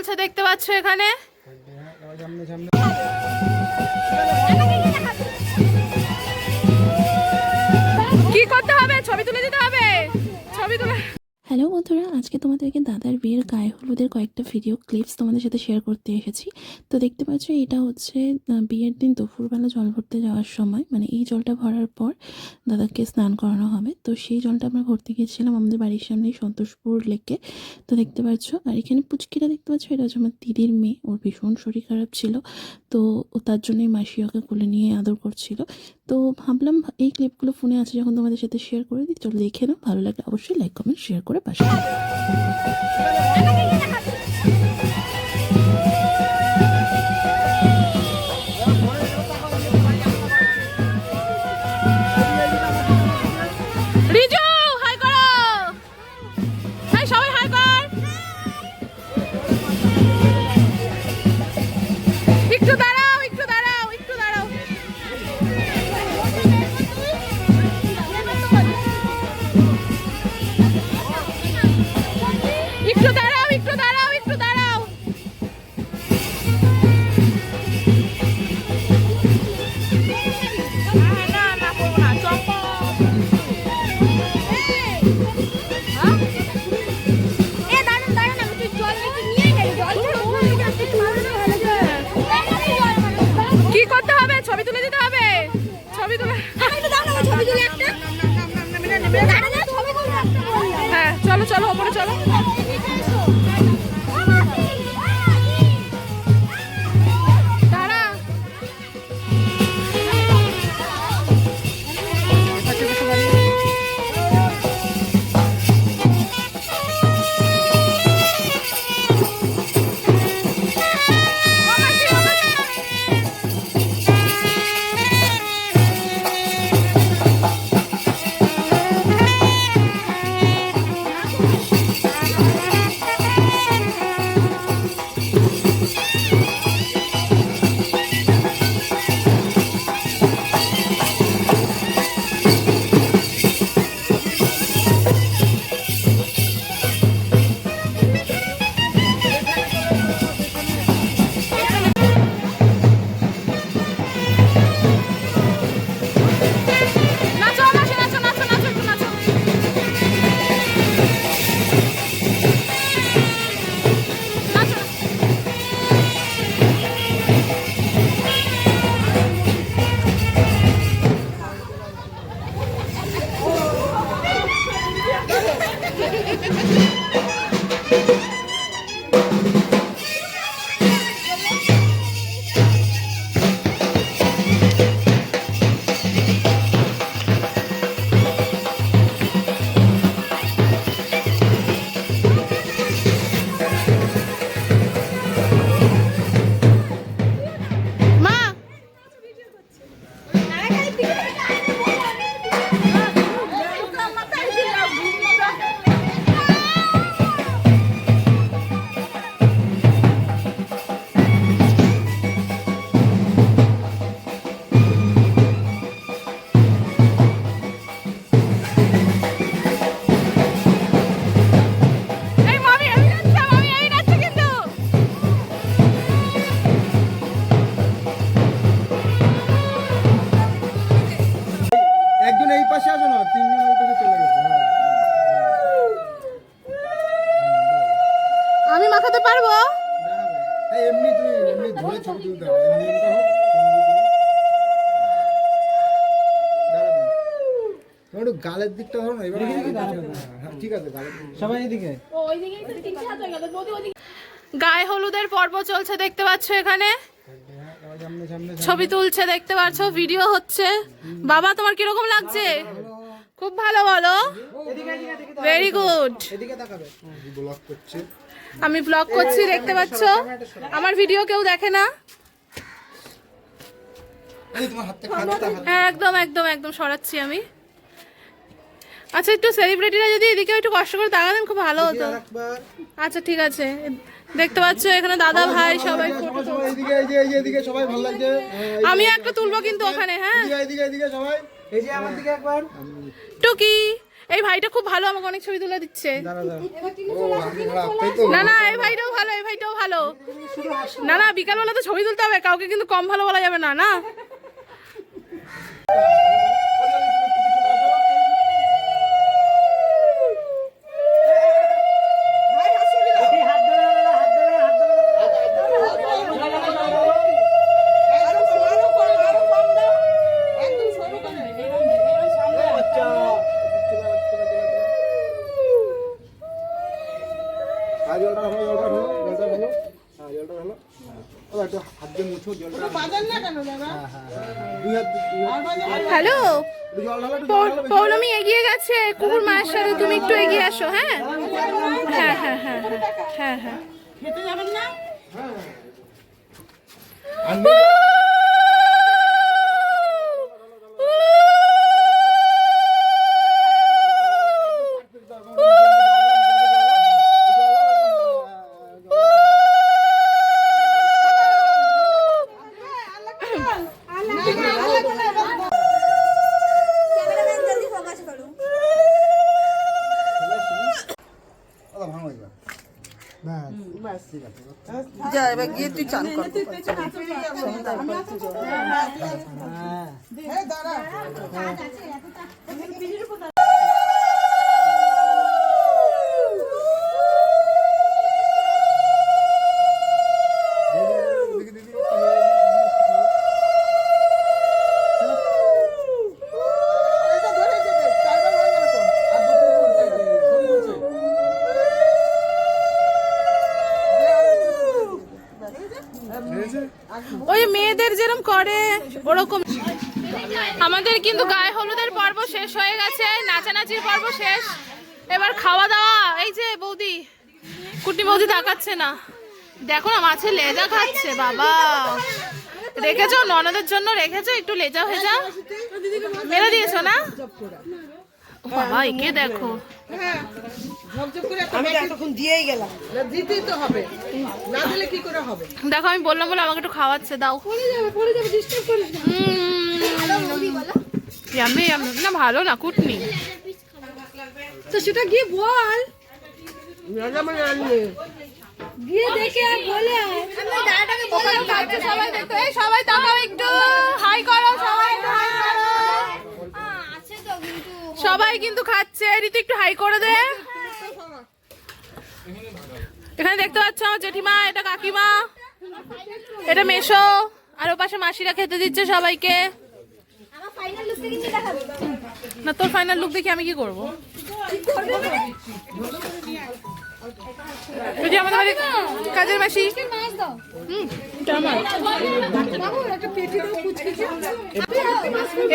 চলছে দেখতে পাচ্ছ এখানে? বন্ধুরা, আজকে তোমাদেরকে দাদার বিয়ের গায়ে হলুদের কয়েকটা ভিডিও ক্লিপস তোমাদের সাথে শেয়ার করতে এসেছি। তো দেখতে পাচ্ছ, এটা হচ্ছে বিয়ের দিন দুপুরবেলা জল ভরতে যাওয়ার সময় মানে এই জলটা ভরার পর দাদাকে স্নান করানো হবে। তো সেই জলটা আমরা ভরতে গিয়েছিলাম আমাদের বাড়ির সামনেই সন্তোষপুর লেকে। তো দেখতে পাচ্ছ, আর এখানে পুচকিটা দেখতে পাচ্ছ, এটা হচ্ছে আমার দিদির মেয়ে। ওর ভীষণ শরীর খারাপ ছিল। তো তার জন্যই মাসি ওকে কোলে নিয়ে আদর করছিল। তো ভাবলাম এই ক্লিপগুলো ফোনে আছে, যখন তোমাদের সাথে শেয়ার করে দিই, চলো দেখে নাও। ভালো লাগলে অবশ্যই লাইক কমেন্ট শেয়ার করে পাশে একটু দাঁড়াও। চলো ওপরে চলো। মাখাতে পারব? এমনি তুমি এমনি ধরে ছবি তুলতে হবে। এমনি এমনি হোক একটু গালের দিকটা ধরো না এবার হ্যাঁ, ঠিক আছে গালের সবাই এদিকে। গায়ে হলুদের পর্ব চলছে দেখতে পাচ্ছ এখানে? ছবি তুলছে দেখতে পাচ্ছ ভিডিও হচ্ছে। বাবা তোমার কীরকম লাগছে? খুব ভালো বলো। ভেরি গুড এদিকে তাকাবে। করছে। আমি ব্লগ করছি দেখতে পাচ্ছ? আমার ভিডিও কেউ দেখে না। হ্যাঁ একদম একদম একদম সরাচ্ছি আমি। আচ্ছা একটু সেলিব্রিটিরা যদি এদিকে একটু কষ্ট করে তাকাতেন খুব ভালো হতো। আচ্ছা ঠিক আছে। দেখতে পাচ্ছ এখানে দাদা ভাই সবাই আমি একটা তুলবো কিন্তু ওখানে হ্যাঁ। টুকি। এই ভাইটা খুব ভালো আমাকে অনেক ছবি তুলে দিচ্ছে। না না এই ভাইটাও ভালো এই ভাইটাও ভালো। না না বিকালবেলা তো ছবি তুলতে হবে কাউকে কিন্তু কম ভালো বলা যাবে না না আর জলটা হলো জলটা হলো জলটা হলো হ্যাঁ জলটা হলো ও একটু হাত দিয়ে মুছো জলটা বাজার না কেন দাদা হ্যাঁ হ্যাঁ দুই হাত দুই হাত হ্যালো? পৌলমি এগিয়ে গেছে। কুকুর মায়ের সাথে তুমি একটু এগিয়ে আসো হ্যাঁ? হ্যাঁ হ্যাঁ হ্যাঁ হ্যাঁ হ্যাঁ আর মেয়ে- ক্যামেরাম্যান জলদি ফোকাস করো দাদা ভাঙো এবার ব্যাস ঠিক আছে যা এবার গিয়ে তুই চান কর দিদি এটা ধরে যেতে চারবার হয়ে গেল তো আর দু তিন বলছে সব বলছে ওই মেয়েদের যেরকম করে ওরকম। আমাদের কিন্তু গায়ে হলুদের পর্ব শেষ হয়ে গেছে, নাচানাচির পর্ব শেষ। এবার খাওয়া দাওয়া, এই যে বৌদি কুটি বৌদি তাকাচ্ছে না। দেখো না মাছের লেজা খাচ্ছে, বাবা। রেখেছো? ননদের জন্য রেখেছো? একটু লেজা ভেজা? মেরে দিয়েছ না? বাবা, একে দেখো। করে আমি এতক্ষণ দিয়েই গেলাম। দিতেই তো হবে। না দিলে কি করে হবে? দেখো আমি বললাম বলে আমাকে একটু খাওয়াচ্ছে দাও। ইয়াম্মি না ভালো না কুটনি। তো সেটা গিয়ে বল। মানে গিয়ে দেখে বলে সবাই সবাই তাকাও একটু হাই করো সবাই একটু হাই করো আছে তো কিন্তু সবাই কিন্তু খাচ্ছে। ঋতু, একটু হাই করে দে। এখানে দেখতে পাচ্ছ জেঠিমা, এটা কাকিমা, এটা মেশো, আর ও পাশে মাসিরা খেতে দিচ্ছে সবাইকে। না, তোর ফাইনাল লুক দেখি আমি কি করব? ওই যে আমাদের বাড়ির কাজের মাসি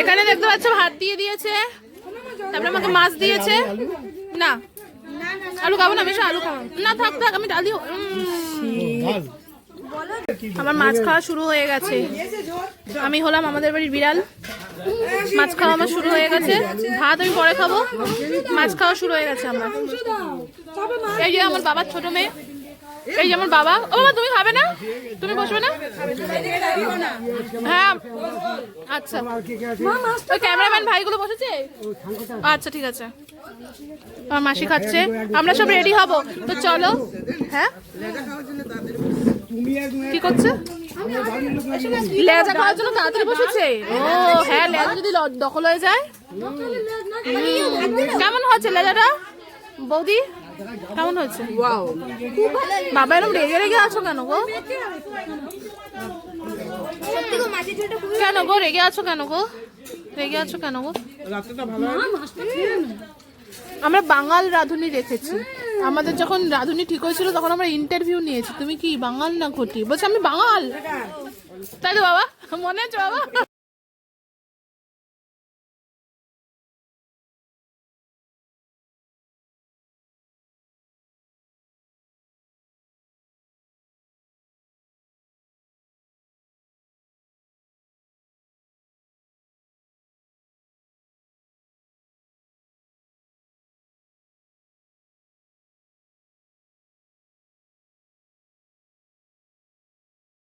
এখানে দেখতে পাচ্ছ ভাত দিয়ে দিয়েছে। তারপরে আমাকে মাছ দিয়েছে। না। আলু খাব না আলু খাব। না, থাক থাক, আমি ডাল আমার মাছ খাওয়া শুরু হয়ে গেছে। আমি হলাম আমাদের বাড়ির বিড়াল। মাছ খাওয়া আমার শুরু হয়ে গেছে। ভাত আমি পরে খাব। মাছ খাওয়া শুরু হয়ে গেছে আমার। এই যে আমার বাবার ছোট মেয়ে। এই যে আমার বাবা, ও বাবা, তুমি খাবে না? তুমি বসবে না? হ্যাঁ। আচ্ছা। ওই ক্যামেরাম্যান ভাইগুলো বসেছে? আচ্ছা ঠিক আছে। আমার মাসি খাচ্ছে। আমরা সব রেডি হব। তো চলো। হ্যাঁ? কি করছে? লেজা খাওয়ার জন্য তাড়াতাড়ি বসেছে? ও হ্যাঁ লেজা যদি দখল হয়ে যায়। কেমন হচ্ছে লেজাটা? বৌদি? কেমন হচ্ছে বাবা এরকম রেগে রেগে আছো কেন গো? কেন গো রেগে আছো কেন গো? রেগে আছো কেন গো? আমরা বাঙাল রাঁধুনি রেখেছি আমাদের যখন রাঁধুনি ঠিক হয়েছিল তখন আমরা ইন্টারভিউ নিয়েছি। তুমি কি বাঙাল না ঘটি? বলছে আমি বাঙাল। তাই তো বাবা মনে আছে বাবা?